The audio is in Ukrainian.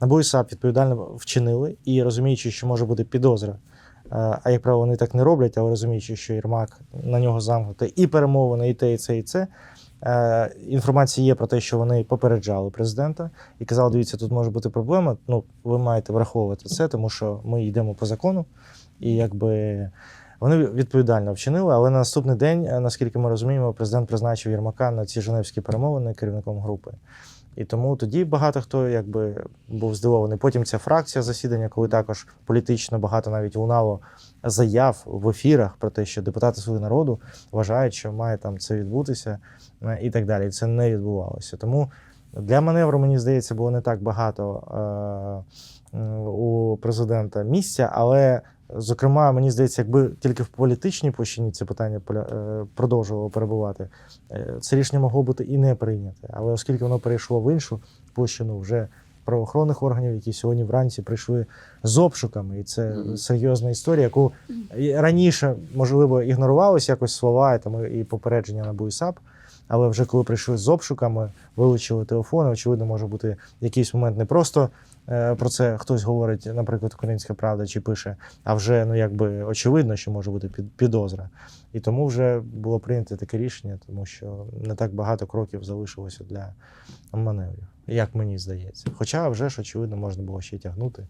НАБУ і САП відповідально вчинили і розуміючи, що може бути підозра. е, А як правило, вони так не роблять, але розуміючи, що Єрмак на нього замкнутий, і перемовини, і те, і це, і це. Е, Інформація є про те, що вони попереджали президента і казали: дивіться, тут може бути проблема. Ну, ви маєте враховувати це, тому що ми йдемо по закону, і якби вони відповідально вчинили. Але на наступний день, е, наскільки ми розуміємо, президент призначив Єрмака на ці Женевські перемовини керівником групи. І тому тоді багато хто якби був здивований. Потім ця фракція засідання, коли також політично багато навіть лунало заяв в ефірах про те, що депутати Слуги народу вважають, що має там це відбутися е, і так далі. І це не відбувалося. Тому для маневру, мені здається, було не так багато е, президента місця, але. Зокрема, мені здається, якби тільки в політичній площині це питання е, продовжувало перебувати, е, це рішення могло бути і не прийняте. Але оскільки воно перейшло в іншу площину вже правоохоронних органів, які сьогодні вранці прийшли з обшуками, і це серйозна історія, яку раніше можливо ігнорувалися якось слова і, там, і попередження на БУІСАП. Але вже коли прийшли з обшуками, вилучили телефони, очевидно, може бути якийсь момент не просто е, про це хтось говорить, наприклад, Українська Правда чи пише, а вже ну якби очевидно, що може бути під, підозра. І тому вже було прийнято таке рішення, тому що не так багато кроків залишилося для маневрів, як мені здається. Хоча вже ж очевидно можна було ще тягнути.